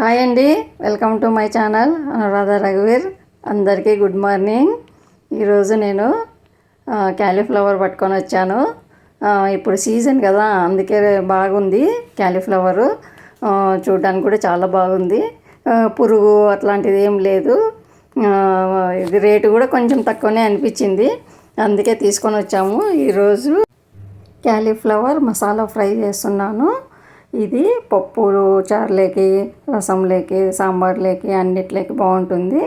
Hi అండి. Welcome to my channel. Anuradha రఘువీర్. అందరికీ good morning. ఈరోజు నేను క్యాలీఫ్లవర్ పట్టుకొని వచ్చాను. ఇప్పుడు సీజన్ కదా అందుకే బాగుంది క్యాలీఫ్లవరు. చూడడానికి కూడా చాలా బాగుంది. పురుగు అట్లాంటిది ఏం లేదు. ఇది రేటు కూడా కొంచెం తక్కువనే అనిపించింది. అందుకే తీసుకొని వచ్చాము. ఈరోజు క్యాలీఫ్లవర్ మసాలా ఫ్రై చేస్తున్నాను. ఇది పప్పు చారులేకి రసంలోకి సాంబార్లోకి అన్నిట్లోకి బాగుంటుంది.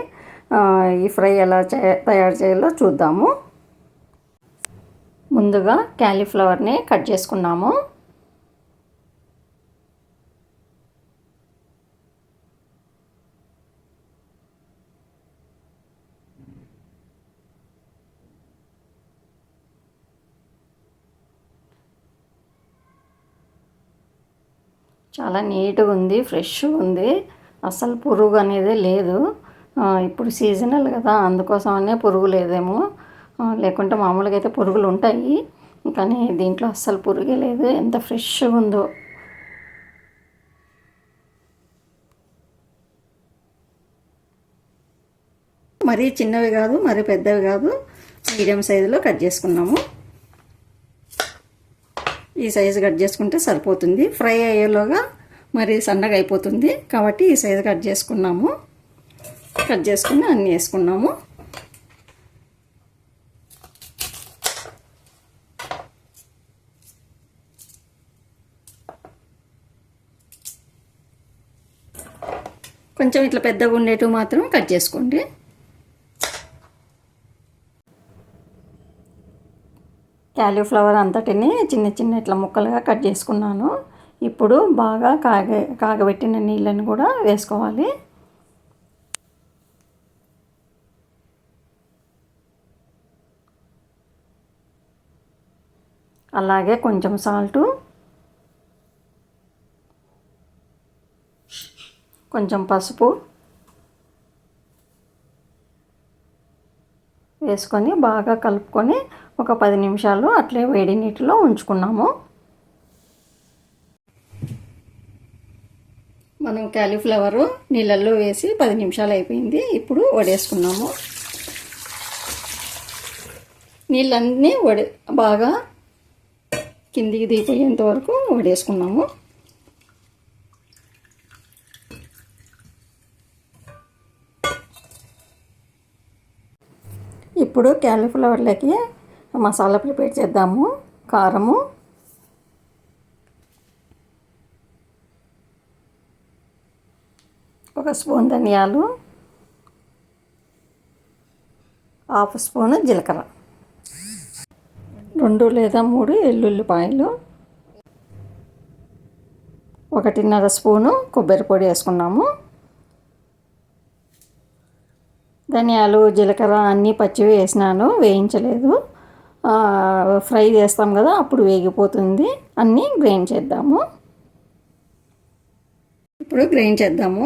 ఈ ఫ్రై ఎలా తయారు చేయాలో చూద్దాము. ముందుగా క్యాలీఫ్లవర్ని కట్ చేసుకున్నాము. చాలా నీట్గా ఉంది ఫ్రెష్గా ఉంది. అసలు పురుగు అనేది లేదు. ఇప్పుడు సీజనల్ కదా అందుకోసమనే పురుగు లేదేమో. లేకుంటే మామూలుగా అయితే పురుగులు ఉంటాయి. కానీ దీంట్లో అస్సలు పురుగే లేదు. ఎంత ఫ్రెష్గా ఉందో. మరీ చిన్నవి కాదు మరీ పెద్దవి కాదు. మీడియం సైజులో కట్ చేసుకున్నాము. ఈ సైజు కట్ చేసుకుంటే సరిపోతుంది. ఫ్రై అయ్యేలోగా మరి సన్నగా అయిపోతుంది. కాబట్టి ఈ సైజు కట్ చేసుకున్నాము. కట్ చేసుకుని అన్నీ వేసుకున్నాము. కొంచెం ఇట్లా పెద్దగా ఉండేటివి మాత్రం కట్ చేసుకోండి. క్యాలీఫ్లవర్ అంతటిని చిన్న చిన్న ఇట్లా ముక్కలుగా కట్ చేసుకున్నాను. ఇప్పుడు బాగా కాగ కాగబెట్టిన నీళ్ళని కూడా వేసుకోవాలి. అలాగే కొంచెం సాల్టు. కొంచెం పసుపు వేసుకొని బాగా కలుపుకొని ఒక పది నిమిషాలు అట్లే వేడి నీటిలో ఉంచుకున్నాము. మనం క్యాలీఫ్లవరు నీళ్ళల్లో వేసి పది నిమిషాలు అయిపోయింది. ఇప్పుడు వడేసుకున్నాము. నీళ్ళన్నీ వడి బాగా కిందికి దిగిపోయేంత వరకు వడేసుకున్నాము. ఇప్పుడు క్యాలీఫ్లవర్లకి మసాలా ప్రిపేర్ చేద్దాము కారము. ఒక స్పూన్ ధనియాలు. హాఫ్ స్పూన్ జీలకర్ర. రెండు లేదా మూడు ఎల్లుల్లిపాయలు. ఒకటిన్నర స్పూను కొబ్బరి పొడి వేసుకున్నాము. ధనియాలు జీలకర్ర అన్నీ పచ్చివి వేసినాను వేయించలేదు. ఫ్రై చేస్తాం కదా అప్పుడు వేగిపోతుంది. అన్నీ గ్రైండ్ చేద్దాము. ఇప్పుడు గ్రైండ్ చేద్దాము.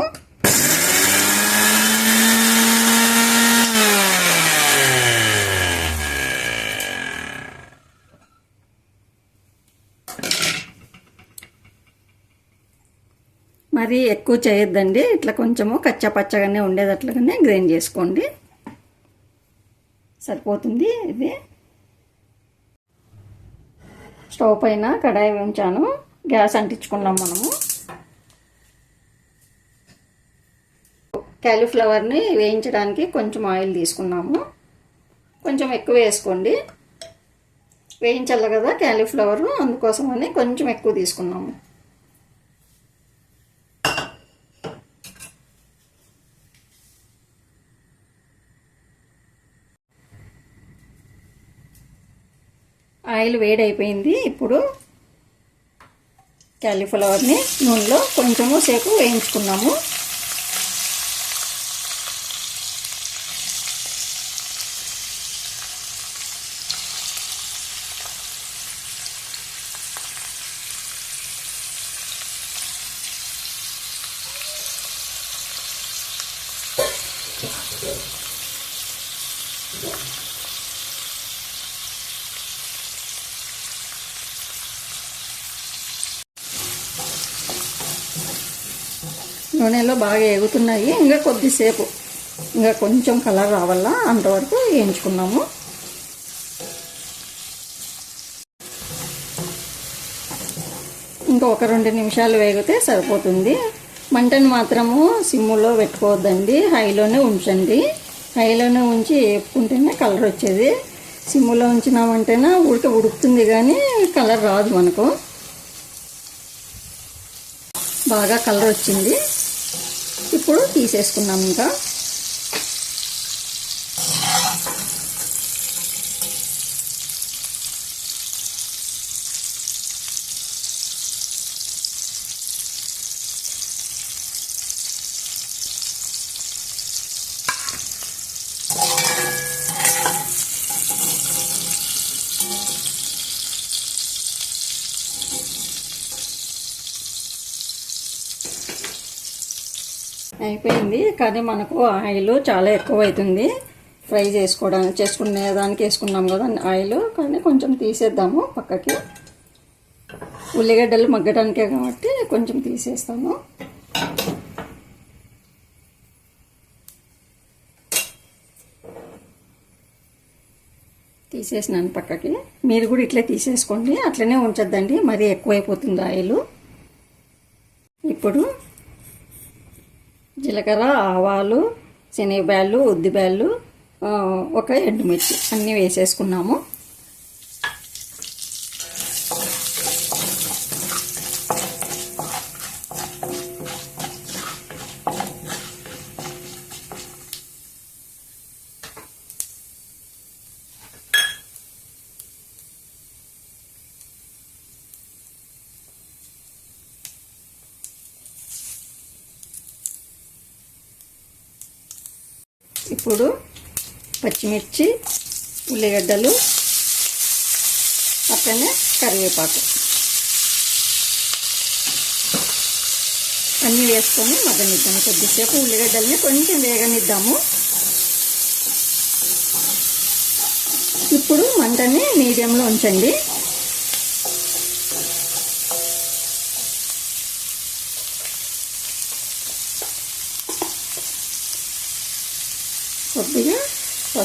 మరి ఎక్కువ చేయొద్దండి. ఇట్లా కొంచెము కచ్చా పచ్చగానే ఉండేటట్లుగానే గ్రైండ్ చేసుకోండి. సరిపోతుంది ఇది. స్టవ్ పైన కడాయి ఉంచాను గ్యాస్ అంటించుకున్నాం మనము. క్యాలీఫ్లవర్ని వేయించడానికి కొంచెం ఆయిల్ తీసుకున్నాము. కొంచెం ఎక్కువ వేసుకోండి. వేయించాలి కదా క్యాలీఫ్లవరు అందుకోసమని కొంచెం ఎక్కువ తీసుకున్నాము. ఆయిల్ వేడైపోయింది ఇప్పుడు క్యాలీఫ్లవర్ని నూనెలో కొంచెము సేపు వేయించుకున్నాము Thank you. నూనెలో బాగా ఎగుతున్నాయి ఇంకా కొద్దిసేపు. ఇంకా కొంచెం కలర్ రావాలా? అంతవరకు వేయించుకున్నాము. ఇంకా ఒక రెండు నిమిషాలు వేగితే సరిపోతుంది. మంటను మాత్రము సిమ్ములో పెట్టుకోవద్దండి. హైలోనే ఉంచండి. హైలోనే ఉంచి వేపుకుంటేనే కలర్ వచ్చేది. సిమ్ములో ఉంచినామంటేనే ఉడక ఉడుకుతుంది కానీ కలర్ రాదు మనకు. బాగా కలర్ వచ్చింది. ఇప్పుడు తీసేసుకున్నాం ఇంకా. అయిపోయింది. కానీ మనకు ఆయిల్ చాలా ఎక్కువ అవుతుంది ఫ్రై చేసుకోవడానికి చేసుకునే దానికి వేసుకున్నాం కదా ఆయిల్. కానీ కొంచెం తీసేద్దాము పక్కకి. ఉల్లిగడ్డలు మగ్గడానికే కాబట్టి కొంచెం తీసేస్తాము. తీసేసినాను పక్కకి. మీరు కూడా ఇట్లే తీసేసుకోండి. అట్లనే ఉంచద్దండి. మరీ ఎక్కువైపోతుంది ఆయిల్. ఇప్పుడు జీలకర్ర ఆవాలు శనగబ్యాళ్ళు ఉద్దిబ్యాళ్ళు ఒక ఎండుమిర్చి అన్నీ వేసేసుకున్నాము. ఇప్పుడు పచ్చిమిర్చి ఉల్లిగడ్డలు అట్లనే కరివేపాకు. అన్నీ వేసుకొని మగ్గనిద్దాము. కొద్దిసేపు ఉల్లిగడ్డల్ని కొంచెం వేగనిద్దాము. ఇప్పుడు మంటని మీడియంలో ఉంచండి.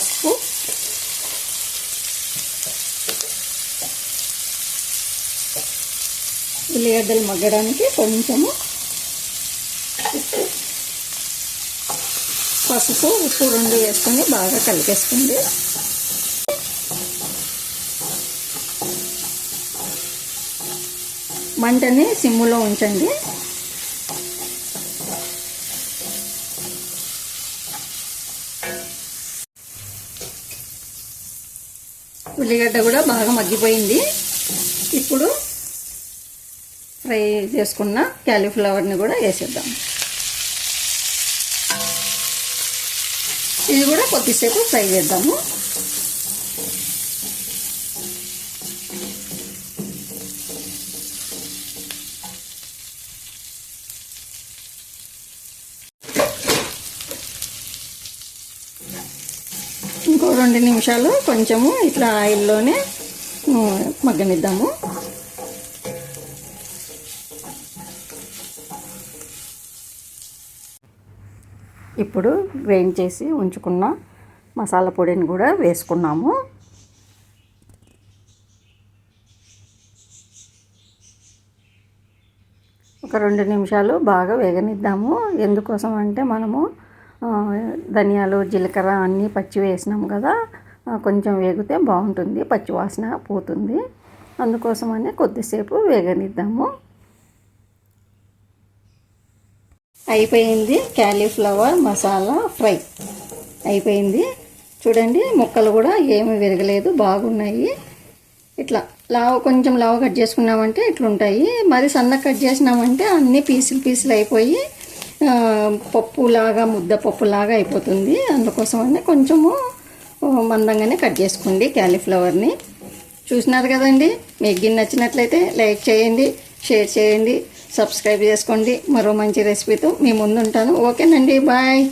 పసుపు. ఉల్లిగడ్డలు మగ్గడానికి కొంచెము ఉప్పు పసుపు ఉప్పు రెండు వేసుకొని బాగా కలిపేసుకోండి మంటని సిమ్ములో ఉంచండి. ఉల్లిగడ్డ కూడా బాగా మగ్గిపోయింది. ఇప్పుడు ఫ్రై చేసుకున్న క్యాలీఫ్లవర్ని కూడా వేసేద్దాం. ఇది కూడా కొద్దిసేపు ఫ్రై చేద్దాము ఇంకో రెండు నిమిషాలు కొంచెము ఇట్లా ఆయిల్లోనే మగ్గనిద్దాము. ఇప్పుడు వేయించేసి చేసి ఉంచుకున్న మసాలా పొడిని కూడా వేసుకున్నాము. ఒక రెండు నిమిషాలు బాగా వేగనిద్దాము. ఎందుకోసం అంటే మనము ధనియాలు జీలకర్ర అన్నీ పచ్చి వేసినాం కదా. కొంచెం వేగితే బాగుంటుంది పచ్చి వాసన పోతుంది. అందుకోసమనే కొద్దిసేపు వేగనిద్దాము. అయిపోయింది క్యాలీఫ్లవర్ మసాలా ఫ్రై. అయిపోయింది. చూడండి ముక్కలు కూడా ఏమి విరగలేదు బాగున్నాయి. ఇట్లా లావు కొంచెం లావు కట్ చేసుకున్నామంటే ఇట్లుంటాయి. మరి సన్న కట్ చేసినామంటే అన్ని పీసులు పీసులు అయిపోయి పప్పులాగా ముద్ద పప్పులాగా అయిపోతుంది. అందుకోసమని కొంచెము మందంగానే కట్ చేసుకోండి క్యాలీఫ్లవర్ని. చూసినారు కదండి? మీకు గిన్నె నచ్చినట్లయితే లైక్ చేయండి షేర్ చేయండి సబ్స్క్రైబ్ చేసుకోండి. మరో మంచి రెసిపీతో మీ ముందుంటాను. ఓకేనండి బాయ్.